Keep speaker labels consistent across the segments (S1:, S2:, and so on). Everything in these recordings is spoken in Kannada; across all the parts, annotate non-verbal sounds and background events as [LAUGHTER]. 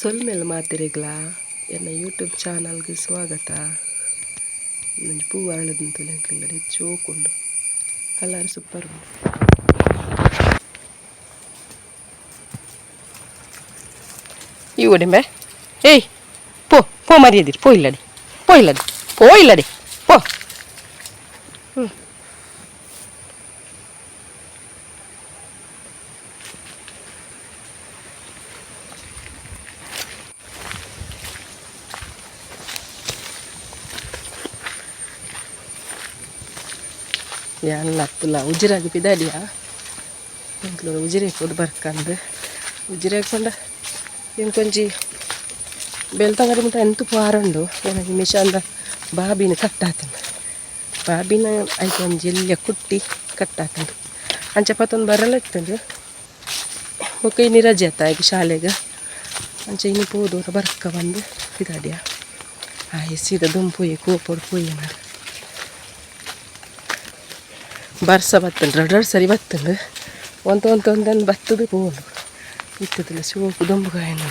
S1: ಸೊಲ್ಮೆಲ್ ಮಾತಿರಿಗ್ಲ? ಎನ್ನ ಯೂಟ್ಯೂಬ್ ಚಾನಲ್ಗೆ ಸ್ವಾಗತ. ನಂಜಿ ಪೂ ಅರಳದಂತು ಲೆಂಕ್ಲಿಲ್ಲಡೆ ಚೋಕುಂಡು. ಕಲರ್ ಸೂಪರ್ ಉಂಡು ಈ ಒಡಿಂಬೆ ಏಯ್, ಪೋ ಪೋ ಮರಿಯದಿರಿ ಪೋ ಇಲ್ಲಡಿ ಪೋ ಇಲ್ಲಡಿ ಪೋ ಹ್ಞೂ ಎಲ್ಲ ಅತ್ತಲ್ಲ. ಉಜಿರಾಗಿ ಪಿದಾಡಿಯ ಇಂಕ್ಲೂರು ಉಜಿರೆ ಕೊಡು ಬರ್ಕಂದು. ಉಜಿರೆ ಹಾಕೊಂಡ ಇಂಕೊಂಜಿ ಬೆಳ್ತಂಗಡಿ ಮುಟ್ಟ ಎಂತು ಪಾರಂಡು ನನಗೆ ಮಿಷಾಂದ ಬಾಬಿನ ಕಟ್ಟಾತಂದು. ಬಾಬಿನ ಆಯ್ತು ಒಂಜಿ ಎಲ್ಲಿಯ ಕುಟ್ಟಿ ಕಟ್ಟಾತಂದು. ಅಂಚೆ ಪತ್ತೊಂದು ಬರಲ್ಲ ಇತ್ತಂದು. ಬೊಕ್ಕ ಇನ್ನು ರಜೆ ಆತ ಈಗ ಶಾಲೆಗೆ. ಅಂಚೆ ಇನ್ನು ಪೋದು ಬರ್ಕ ಬಂದು ಇದಾಡ್ಯ ಆಯ್, ಸೀದಾ ದುಂಪು ಕೋಪೋಡು ಪೋಯಿ ಮಾಡಿ. ಬರ್ಸ ಬತ್ತಂಡು ರಡ್ರ ಸರಿ ಬತ್ತಂಡು ಒಂದು ಒಂತ ಒಂದನ್ನು ಬತ್ತದು ಪೋನು ಇತ್ತದಿಲ್ಲ ಸೋಪು ದೊಂಬುಗಾಯನ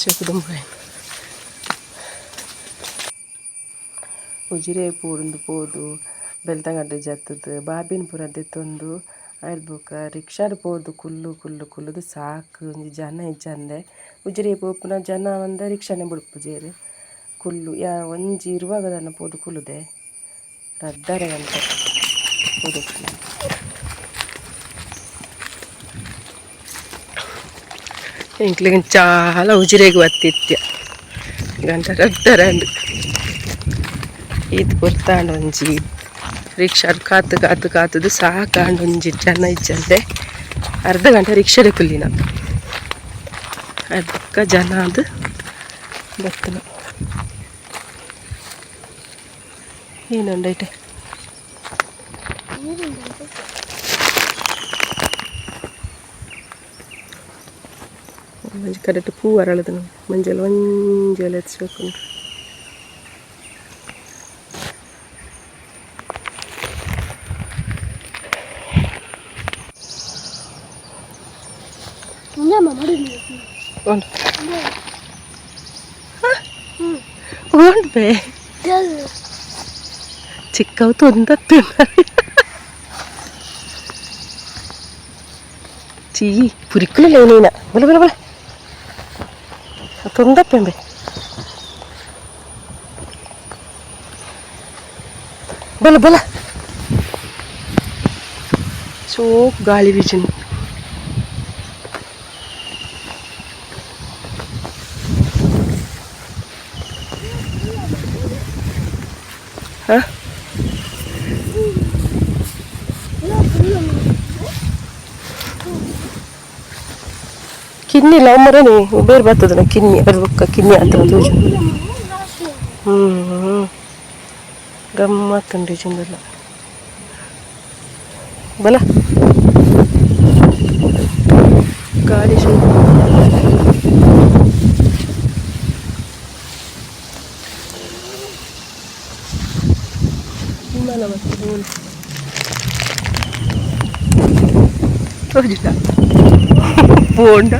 S1: ಸೋಪು ದೊಂಬುಗಾಯನ ಉಜಿರೆ ಪೂಡುಂದು ಪೋದು ಬೆಲ್ತಂಗಡ್ಡೆ ಜತ್ತದು ಬಾಬಿನ ಪುರ ದೆತ್ತೊಂದು ಆಯ್ಲ್ಬುಕ ರಿಕ್ಷಾಡ್ ಪೋದು ಕುಲ್ಲು ಕುಲ್ಲು ಕುಲ್ಲುದು ಸಾಕು ಜನ ಇಜ್ಜಂದೆ. ಉಜಿರೆ ಪೋಪುನ ಜನ ಒಂದ ರಿಕ್ಷಾನೆ ಬುಡ್ಪುಜೇರು ಕುಲ್ಲು ಯಾ ಒಂಜಿ ಇರುವಾಗ ನನ್ನ ಪೋದು ಕುಲ್ಲುದೆ ರಡ್ಡರೆ ಗಂಟೆ ಪೋದು ఇంట్లోకి చాలా ఉజిరేగి వత్తిత్య గంట రద్దరండు ಇದು ಕೊಡ್ತಾಂಡು ಒಂಜಿ ರಿಕ್ಷಾಡ್ ಕಾತು ಕಾತು ಕಾತುದು ಸಾಕಾಂಡು ಒಂಜಿ ಜನ ಇಜ್ಜಂತೆ ಅರ್ಧ ಗಂಟೆ ರಿಕ್ಷಾಡೆ ಕುಲ್ಲಿನ ಅದಕ್ಕ ಜನ ಅದು ಬರ್ತನ മീനുണ്ടായിട്ട് മഞ്ചിക്കാരട്ട് പൂ വരളിതും മഞ്ചൽ വഞ്ചൽ വെച്ച് വെക്കുന്നു ഉണ്ട് ഉണ്ട് ഉണ്ട് ഉണ്ട് ഉണ്ട് ഉണ്ട് ಬೇ ಚಿಕ್ಕವು ತೊಂದತ್ತು ಚೀ ಪುರಿಕ್ಕಲಿಲ್ಲ ನೀನ ಬಲ ಬಲ ಬಲ ತೊಂದಪ್ಪೆಂಬೆ ಬಲ ಬಲ ಸೋಪ್ ಗಾಳಿ ಬೀಜನ್ ಹಾಂ ಕಿನ್ನಿ ಲಮ್ಮರನಿ ಬೇರೆ ಬರ್ತದನ ಕಿನ್ನಿ ಅದ್ರ ಕಿನ್ನಿ ಅಂತ ತೂಜು ಹ್ಞೂ ಗಮ್ಮತ್ತುಂಡು ಚಂದಲ್ಲ ಬಲ. ಗಾಡಿ ಶೂ ಹೋಗಿಲ್ಲ ಬೋಂಡ.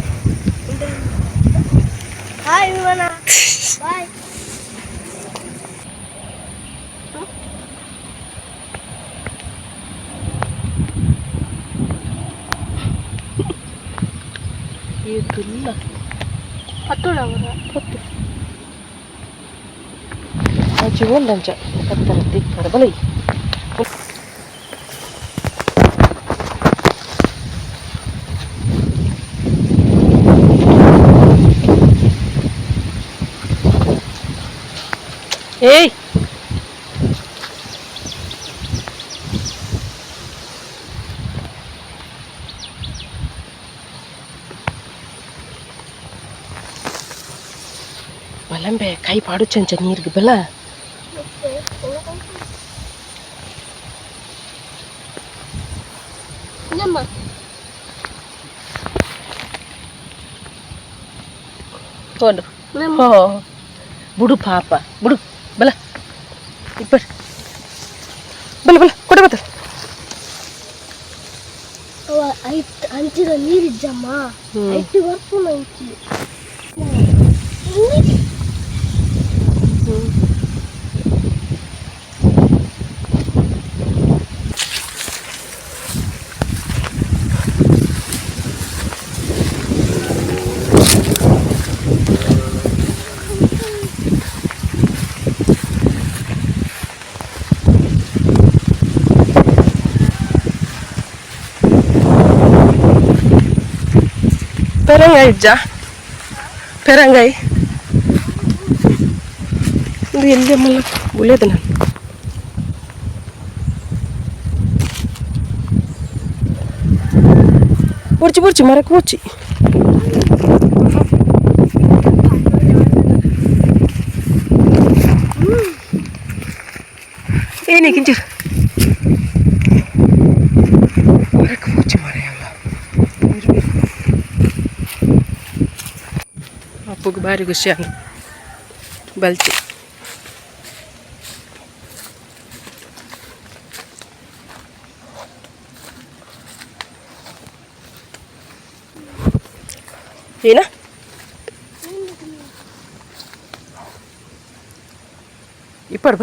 S1: 얘들라
S2: 밭돌아
S1: 보
S2: 라 밭
S1: 돌 아 지금 단자 밭돌아 띠 바라발이 에이 ಬಲಂಬೆ ಕೈ ಪಾಡು ಚಂಚ ನೀರಿಗೆ ಬಲ
S2: ನಮ್ಮ
S1: ತೋಡು
S2: ನಮ್ಮ
S1: ಹೋ ಬುಡು ಪಾಪ ಬುಡು ಬಲ ಇಬ್ಬರು ಬಲ ಬಲ ಕೊಡ ಬತ್ತ
S2: ಅವ ಐತ್ ಅಂಚಿದ ನೀರಿಜ್ಜಮ್ಮ
S1: ಹ್ಮ್.
S2: ಎಟ್ಟು ಬರ್ಪುನ
S1: പെരങ്ങായി ഇജ്ജ. പെരങ്ങായി. ഇത് എല്ലാം നമ്മൾ ഉള്ളതിനാണ് പൊടിച്ച് പൊടിച്ച് മരക്ക് പൊടിച്ച്. എനിക്ക് ಅಪ್ಪಗೆ ಭಾರಿ ಖುಷಿ ಹಂಗೆ ಬಲ್ತಿ ಏನ ಇಪ್ಪಡು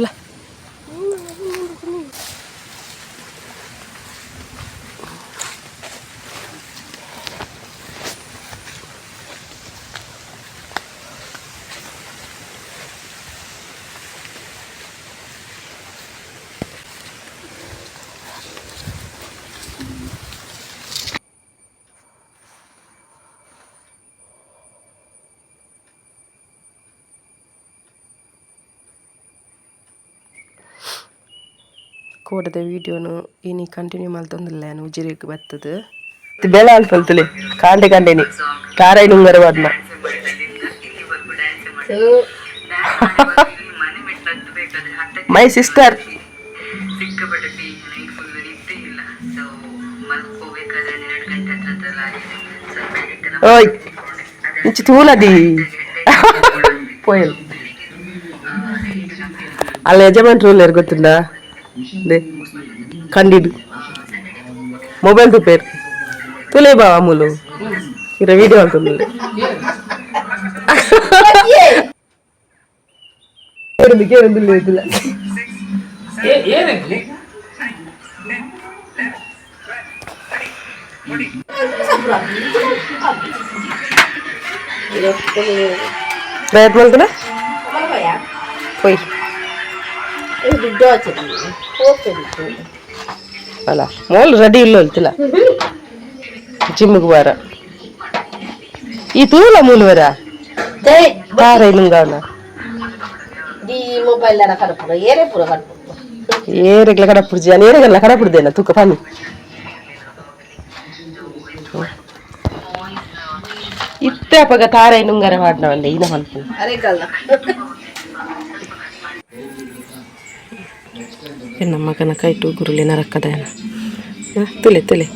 S1: ಕೋಡದ ವಿಡಿಯೋನು ಇನಿ ಕಂಟಿನ್ಯೂ ಮಲ್ತೊಂದಿಲ್ಲ ಉಜಿರಿಗೆ ಬರ್ತದೆ. ಬೆಳೆ ಅಲ್ಪಲ್ತಲೆ ಕಾಂಡೆ ಕಾಂಡೆನಿ. ತಾರಾಯಿ ನುಂಗರ ಬದ್ನ [LAUGHS] ಮೈ ಸಿಸ್ಟರ್
S3: ಓಯ್, ಇಂಚಿ ಫುಲ್ ನಿದ್ದೆ ಇಲ್ಲ ಸೊ ಮಲ್ಕೋಬೇಕಾದ್ರೆ ಎರಡು দে ఖండిడు మొబైల్ రిపేర్ తులే
S1: బావా ములు ఇక్కడ వీడియో అంటుంది అందుకే రెండు లేదు ప్రయత్నం పోయి ಮೊಬೈಲ್ ತುಲೆ ಮಾಡ್ತಾನೆ ಹೋಯ್ ಅಲ್ಲ ಮೋಲ್ ರೆಡಿ ಇಲ್ಲ ಹೇಳ್ತಿಲ್ಲ ಜಿಮ್ಗೆ ಬಾರ ಈ ತೂಲ ಮೂಲವರ? ಬಾರ ಇಲ್ಲಂಗವನ.
S4: dana kada pura yere pura kada pura
S1: ಏರೆಗ್ಲ ಕಡ ಪುಡ್ಜಿ ನಾನು ಏರೆಗೆಲ್ಲ ಕಡ ಪುಡ್ದೇನ? ತೂಕ ಪಾನಿ ಇತ್ತೆ ಅಪಗ ತಾರೈ ನುಂಗರ ಮಾಡ್ನವಲ್ಲ ಇನ ಮಲ್ಪು
S4: are kala
S1: ನಮ್ಮ ಮಗನ ಕೈ ಟೂಗುರುಲಿ ನರಕ್ಕದೇನ ತುಲೆ ತುಲೆ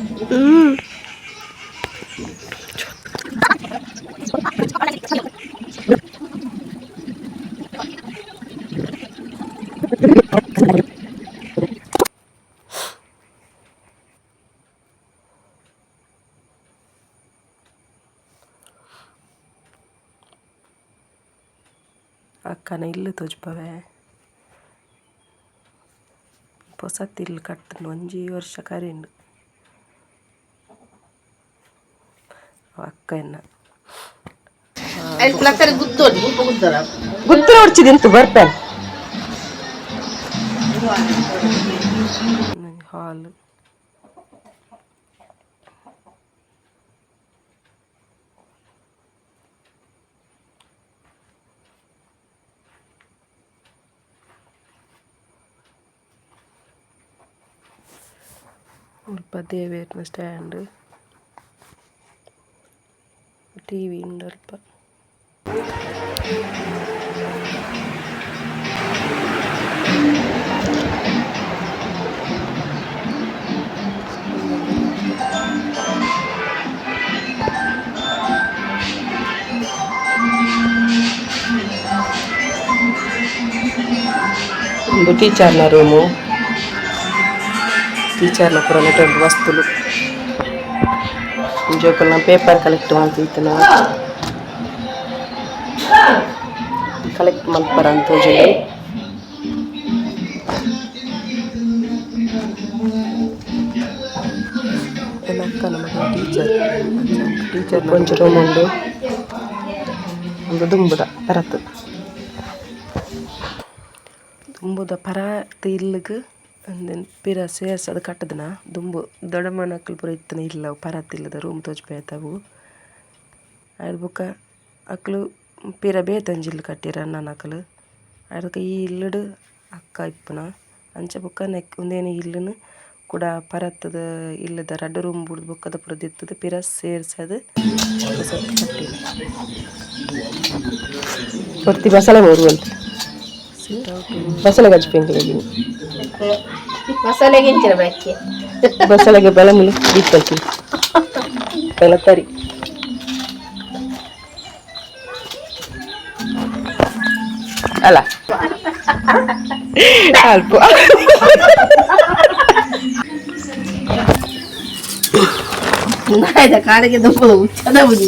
S1: ಅಕ್ಕನ ಇಲ್ಲು ತೋಜ್ಪವೆ ಹೊಸತ್ ಇಲ್ಲಿ ಕಟ್ಟನು ಒಂಜಿ ವರ್ಷ ಕರೆಂಡು ಅಕ್ಕ ಎನ್ನ
S4: el placer gutto di un po guttara
S1: ಗುತ್ರ ಹೊಡ್ಚಿದ್ ಎಂತು ಬರ್ಪೇನ್ ಹಾಲು ഉൽപ്പത്തിയായി വരുന്ന സ്റ്റാൻഡ് ടി വി ഉണ്ട് അല്പം. ടീച്ചറിന്റെ റൂമോ ಪುರ ಜೋಕಲ್ನ ಪೇಪರ್ ಕಲೆಕ್ಟ್ ಮಾಡ್ತಿತ್ತು ನಾವು. ಕಲೆಕ್ಟ್ ಮಲ್ಪರ ಅಂತ ಹೇಳಿ ಅಕ್ಕ ಟೀಚರ್ ಟೀಚರ್ ಕೊಂಚ ರೂಮ್ ಉಂಡು. ಒಂದು ದುಂಬುದ ಪರತ್. ದುಂಬುದ ಪರತ್ ಇಲ್ಲಿಗೆ ಅಂದೆನ್ ಪಿರ ಸೇರ್ಸ್ ಅದು ಕಟ್ಟದನ ದುಂಬು ದೊಡ್ಡ ಮನಕ್ಕಲು ಪೂರ ಇತ್ತನ ಇಲ್ಲ ಪರತ್ ಇಲ್ಲದ ರೂಮ್ ತೋಜ್ಪೇತವು ಅದ್ರ ಬುಕ್ಕ ಅಕ್ಲು ಪಿರ ಬೇತಂಜಿಲ್ ಕಟ್ಟಿರ ನನ್ನ ಅಕ್ಕಲು ಅದಕ್ಕೆ ಈ ಇಲ್ಲಡು ಅಕ್ಕ ಇಪ್ಪನ ಅಂಚ ಬುಕ್ಕ ನೆಕ್ ಒಂದೇನು ಇಲ್ಲನು ಕೂಡ ಪರತ್ತದ ಇಲ್ಲದ ರಡ್ಡು ರೂಮ್ ಬುಡ್ದು ಬುಕ್ಕದ ಪುರ ದಿತ್ತದ ಪಿರ ಸೇರ್ಸದು ಕೊಡ್ತಿ ಬಸಳೆ ಮೂರು ಅಂತ ಬಸಳೆ ಗಜ್ಪೆಂಗಿಲ್ಲ
S4: ಮಸಾಲೆಗೆ ಇಂಚಿನ ಬೆಳಗ್ಗೆ
S1: ಬಸಳೆಗೆ ಬೆಳಮುಲಿ ದೀಪಲ್ತಿ ಬೆಳತರಿ ಅಲ್ಲ ಅಲ್ಪ
S4: ನಾಯ್ದ ಕಾಡಿಗೆ ದುಂಬು ಉಚ್ಚದ ಬುದ್ಧಿ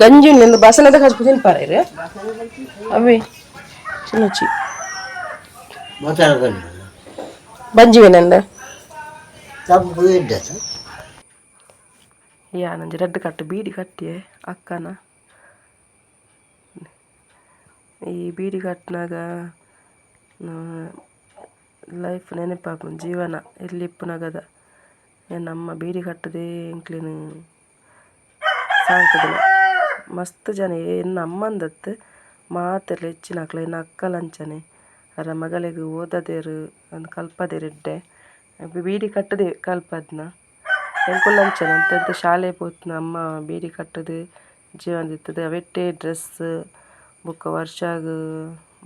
S1: ಗಂಜಿ ನಿಂದು ಬಸಳೆದ ಕಚ್ಕು ತಿನ್ಪಾರ ಇರು ಅವಿ ಚಿನ್ನಚ್ಚಿ ಬಂಜಿವೇನಂದ ಯಾ, ನಂಜಿ ರೆಡ್ ಕಟ್ಟು, ಬೀಡಿ ಕಟ್ಟಿಯೆ, ಅಕ್ಕನ. ಈ ಬೀಡಿ ಕಟ್ಟಿನಾಗ ಲೈಫ್ ನೆನಪಾಪು ಜೀವನ ಎಲ್ಲಿಪ್ಪನಾಗದ. ನಮ್ಮ ಬೀಡಿ ಕಟ್ಟದೆ ಎಂಕ್ಲಿನ ಸಾಂಕದಿನ ಮಸ್ತ್ ಜನ ಎನ್ನ ಅಮ್ಮಂದತ್ತು ಮಾತೆರ್ಲ ಹೆಚ್ಚಿನ ಎನ್ನ ಅಕ್ಕಲಂಚನೆ ಅರ ಮಗಳಿಗೆ ಓದದೇರು ಒಂದು ಎಡ್ಡೆ ಬೀಡಿ ಕಟ್ಟದೆ ಕಲ್ಪದ್ನ. ಎಂಕುಲ್ಲಂಚನೆ ಅಂತ ಶಾಲೆ ಪೋತ್ನ ಅಮ್ಮ ಬೀಡಿ ಕಟ್ಟದು ಜೀವನ ದಿತ್ತದ ಅವೆಟ್ಟೆ ಡ್ರೆಸ್ ಬುಕ್ಕ ವರ್ಷ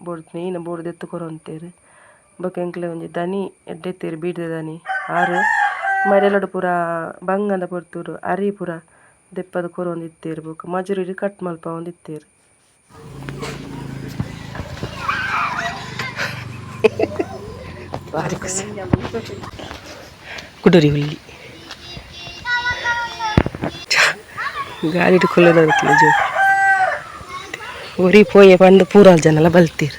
S1: ಬೋರ್ಡ್ ನೀನು ಬೋರ್ಡ್ ಎತ್ತು ಕೊರೊಂತೇರು ಬೊಕ ಎಂಕ್ಲೆ ಒಂಜಿ ದನಿ, ಎಡ್ಡೆತ್ತೇರು ಬೀಡಿದ ದನಿ. ಆರು ಮರೆಲಡು ಪೂರ ಬಂಗಂದ ಪೊರ್ತುರು ಅರಿ ಪೂರ. ದೆಪ್ಪದ ಕೊರೊಂದಿತ್ತೇರು ಬೊಕ ಮಜುರಿ ಕಟ್ ಮಲ್ಪ ಒಂದಿತ್ತೇರು ಬಾರಿ ಖುಷಿ ಕುಡುರಿ ಹುಲ್ಲಿ. ಗಾಡಿ ಜೋ ಊರಿಗೆ ಪೋಯೆ ಬಂದು ಪೂರಾಲ್ ಜನ ಎಲ್ಲ ಬಲ್ತೀರು.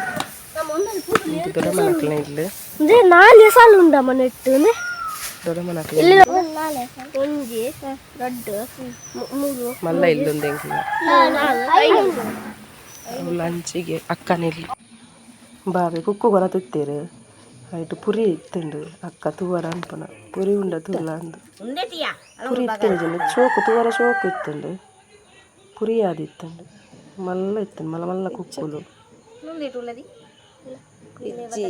S1: ದೊಡ್ಡ ಮನಕ್ಕಲ್ಲ ಇಲ್ಲಿ
S2: ಅಂದ್ರೆ ನಾಲ್ಕು ಸಾಲು ಉಂಡ ಮನೆ ಇಟ್ಟು ಅಂದ್ರೆ
S1: ದೊಡ್ಡ ಮನಕ್ಕಲ್ಲ
S2: ಇಲ್ಲಿ ಒಂಜಿ ದೊಡ್ಡ ಮೂರು
S1: ಮಲ್ಲ ಇಲ್ಲೊಂದು ಹೆಂಗಿಲ್ಲ ಲಂಚಿಗೆ ಅಕ್ಕನಿಲ್ಲ ಬಾವಿ ಕುಕ್ಕು ಕೊರ ತಿತ್ತೇರು ಆಯ್ತು ಪುರಿ ಇತ್ತುಂಡು ಅಕ್ಕ ತೂವರ ಅನ್ಪನ ಪುರಿ ಉಂಡ ತೂಲ ಅಂದು ಪುರಿ ಇತ್ತುಂಡು ಚೋಕು ತೂವರ ಚೋಕು ಇತ್ತುಂಡು ಪುರಿ ಆದಿತ್ತುಂಡು ಮಲ್ಲ ಇತ್ತುಂಡು ಮಲ್ಲ ಮಲ್ಲ ಕುಕ್ಕುಲು ఇచ్చి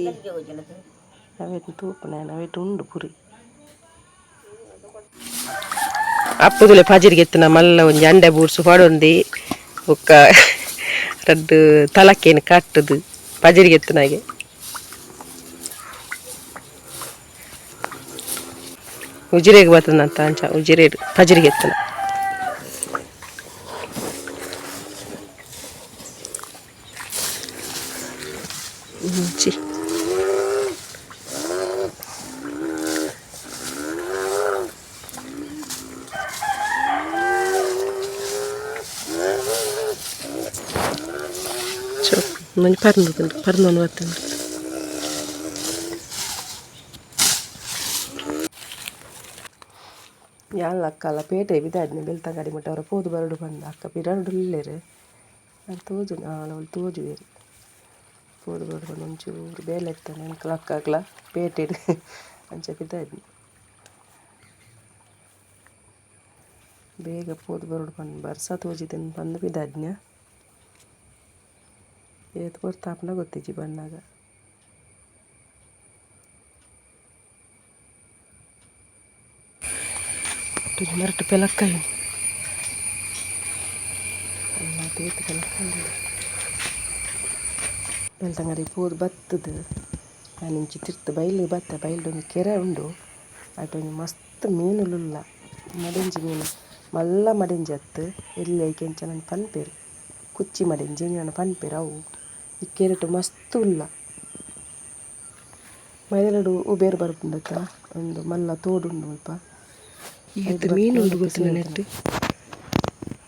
S1: అవి తూపునాయన అవి ఉండు పురి అప్పుదులే పజిరికి ఎత్తున మళ్ళీ ಒಂದು ಅಂಡೆ ಬೂರ್ಸು ಹೊಡೊಂದು ಒಕ್ಕ ರಡ್ಡು ತಲಕ್ಕೇನು ಕಟ್ಟದು ಪಜಿರಿಗೆ ಎತ್ತನಾಗೆ ಉಜಿರೆಗೆ ಬರ್ತದಂತ ಅಂಚ ಉಜಿರೇಡು ಪಜಿರಿಗೆ ಎತ್ತನ ಮಂಜು ಪರ್ನದು ಪರ್ನೊಂದು ಬರ್ತದೆ. ಯಾಲ್ಲ ಅಕ್ಕ, ಅಲ್ಲ ಪೇಟೆ ಬಿದ್ದಾಡ್ನೆ ಬೆಳ್ತಂಗಡಿ ಮಟ್ಟ ಅವರ ಪೋದು ಬರಡು ಬಂದ. ಅಕ್ಕ ಬಿರಡು ಇಲ್ಲೇರು? ನಾನು ತೋಜು ಅವಳು ತೋಜು ಬೇರೆ. ಪೋದು ಬರಡು ಬಂದು ಒಂಚೂರು ಬೇಲೆ ಎತ್ತಾನೆ ಅಂಕಲ್ ಅಕ್ಕ ಆಗ್ಲ ಪೇಟೆ ಅಂಚ ಬಿದ್ದಾದ್ನಿ. ಬೇಗ ಪೋದು ಬರಡು ಬಂದು, ಬರ್ಸ ತೋಜಿದ್ದೇನೆ ಬಂದು ಬಿದ್ದಾಡ್ನ್ಯ ಏತ್ ಬರ್ತಾಪನ ಗೊತ್ತಿಜ್ಜಿ ಬಣ್ಣಾಗ ತುಜಿ ಮರಟು ಪೆಲಕ್ಕಾಯಿ ಅಲ್ಲ ತೇತು ಪೆಲಕ್ಕಾಯಿ ಬೆಳ್ತಂಗಡಿ ಪೋದು ಬತ್ತದು ನಾನು ಇಂಚಿ ತಿರ್ತು ಬೈಲ್ ಬತ್ತ ಬೈಲ್ಡೊಂದು ಕೆರೆ ಉಂಡು ಅದೊಂದು ಮಸ್ತ್ ಮೀನುಲುಲ್ಲ ಮಡಿಂಜಿ ಮೀನು ಮಲ್ಲ ಮಡಿಂಜಿ ಅತ್ತು ಎಲ್ಲಿ ಕೆಂಚ ನನ್ನ ಪನ್ಪೇರು ಕುಚ್ಚಿ ಮಡಿಂಜಿ ನನ್ನ ಪನ್ಪೇರು ಅವು ಈ ಕೆರೆಟು ಮಸ್ತ್ ಉಲ್ಲ. ಮೈದೆರಡು ಉಬೇರು ಬರ್ಪುಂಡತ್ತ ಒಂದು ಮಲ್ಲ ತೋಡುಂಡು ಮುಲ್ಪ ಮೀನು ನೆಟ್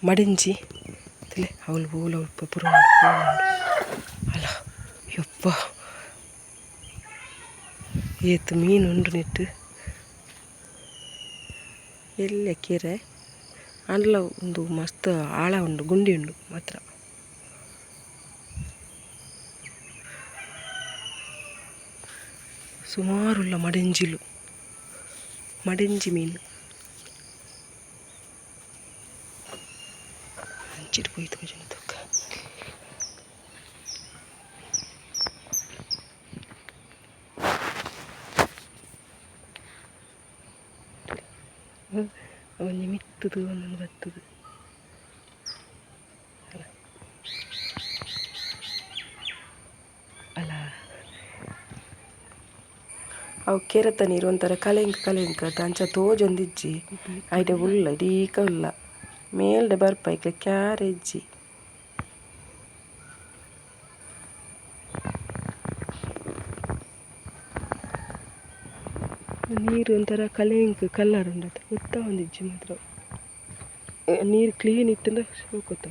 S1: ಮಡಿಂಜಿ. ತಲೆ ಅವಳು ಬೋಲ ಉಲ್ಪ ಪುರ ಅಲ್ಲ ಯಪ್ಪ. ಏತು ಮೀನು ಉಂಡು ನೆಟ್ಟು. ಎಲ್ಲ ಕೆರೆ. ಅಂಡ್ಲ ಒಂದು ಮಸ್ತ್ ಆಳ ಉಂಡು ಗುಂಡಿ ಉಂಡು ಮಾತ್ರ. ಸುಮಾರುಲ್ಲ ಮಡಿಂಜಿಲು ಮಡಿಂಜಿ ಮೀನು ಹಂಚಿಟ್ಟು ಹೋಯ್ತು ಮಜನ ತೂಕ ಅವನಿಗೆ ಮಿತ್ತದು ಒಂದೊಂದು ಬತ್ತದು ಕೆರೆತ ನೀರು ಒಂಥರ ಕಲೆಂಕ ಕಲೆಂಕ ಅಂಚ ತೋಜೊಂದಿಜ್ಜಿ ಐಡೆ ಉಲ್ಲ ಡೀಕ ಉಲ್ಲ ಮೇಲ್ಡೆ ಬರ್ಪೈಕ್ಲೆ ಕ್ಯಾರೆಜ್ಜಿ ನೀರು ಒಂಥರ ಕಲೆಂಕ ಕಲ್ಲರ್ ಉಂಡತ್ತೆ ಗೊತ್ತಾ ಒಂದಿಜ್ಜಿ ಮಾತ್ರ. ನೀರು ಕ್ಲೀನ್ ಇತ್ತಂದ್ರೆ ಹೋಗ್ಕೊತ್ತ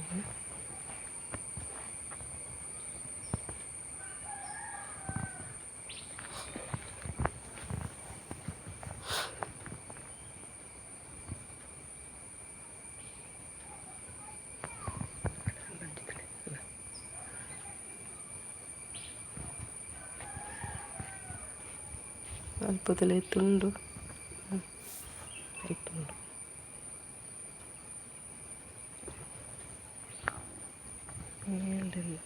S1: ಅಲ್ಪದಲ್ಲೇ ತುಂಡು. ತುಂಡು. ಮೇಲ್ದೆಲ್ಲ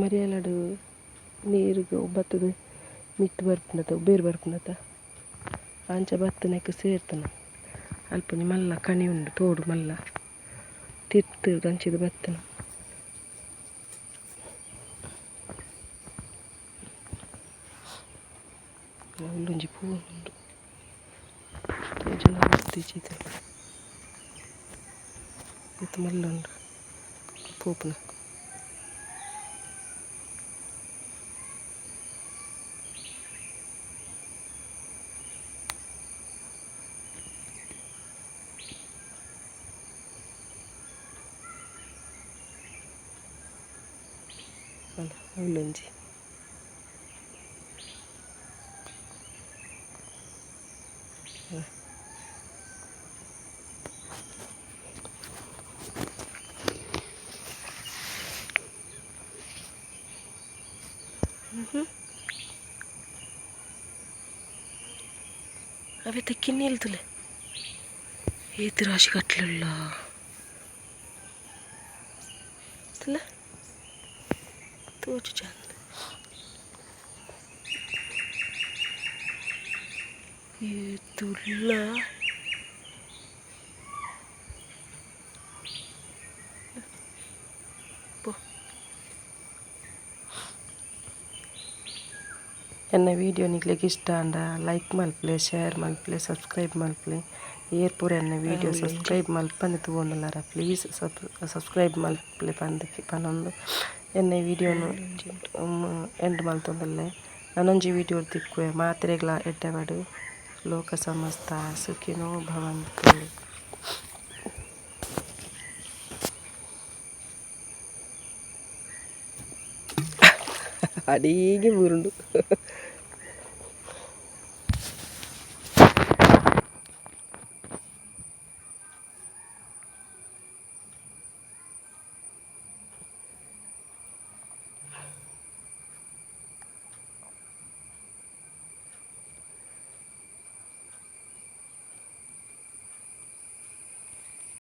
S1: ಮರಿಯಲಡು ನೀರಿಗೆ ಒಬ್ಬತ್ತದ ಮಿತ್ತು ಬರ್ಪುಂಡತ ಬೇರು ಬರ್ಪುಂಡತ ಆಂಚ ಬತ್ತನಕ್ಕೆ ಸೇರ್ತಾನ. ಅಲ್ಪನಿ ಮಲ್ಲ ಕಣಿ ಉಂಡು, ತೋಡು ಮಲ್ಲ. ತಿರ್ತು ಗಂಚಿದ ಭತ್ತನ സ്മെല്ലുണ്ട് പൂപ്പിന് അല്ല അവലഞ്ചി అవి తెక్కిన్ని వెళ్తులే ఈతి రాశి కట్లల్లా తలే తోచు చంద ఈతుల్లా పో ಎನ್ನ ವಿಡಿಯೋ ನಿಗ್ಲಿಕ್ಕೆ ಇಷ್ಟ ಅಂಡ ಲೈಕ್ ಮಲ್ಪ್ಲೆ ಶೇರ್ ಮಲ್ಪ್ಲೆ ಸಬ್ಸ್ಕ್ರೈಬ್ ಮಲ್ಪ್ಲೆ. ಏರ್ ಪೂರ ಎನ್ನ ವಿಡಿಯೋ ಸಬ್ಸ್ಕ್ರೈಬ್ ಮಲ್ಪಂದು ತಗೊಂಡಲ್ಲಾರ ಪ್ಲೀಸ್ ಸಬ್ ಸಬ್ಸ್ಕ್ರೈಬ್ ಮಲ್ಪ್ಲೆ ಪಂದಕ್ಕೆ ಪನೊಂದು ಎನ್ನ ವಿಡಿಯೋನು ಎಂಡ್ ಮಲ್ತೊಂದಲ್ಲೆ. ನನೊಂಜಿ ವಿಡಿಯೋ ತಿಕ್ಕುವೆ. ಮಾತ್ರೆಗಳ ಎಡ್ಡವಾಡು ಲೋಕ ಸಮಸ್ತ ಸುಖಿನೋ ಭವಂತು അടീകി വീറുണ്ട്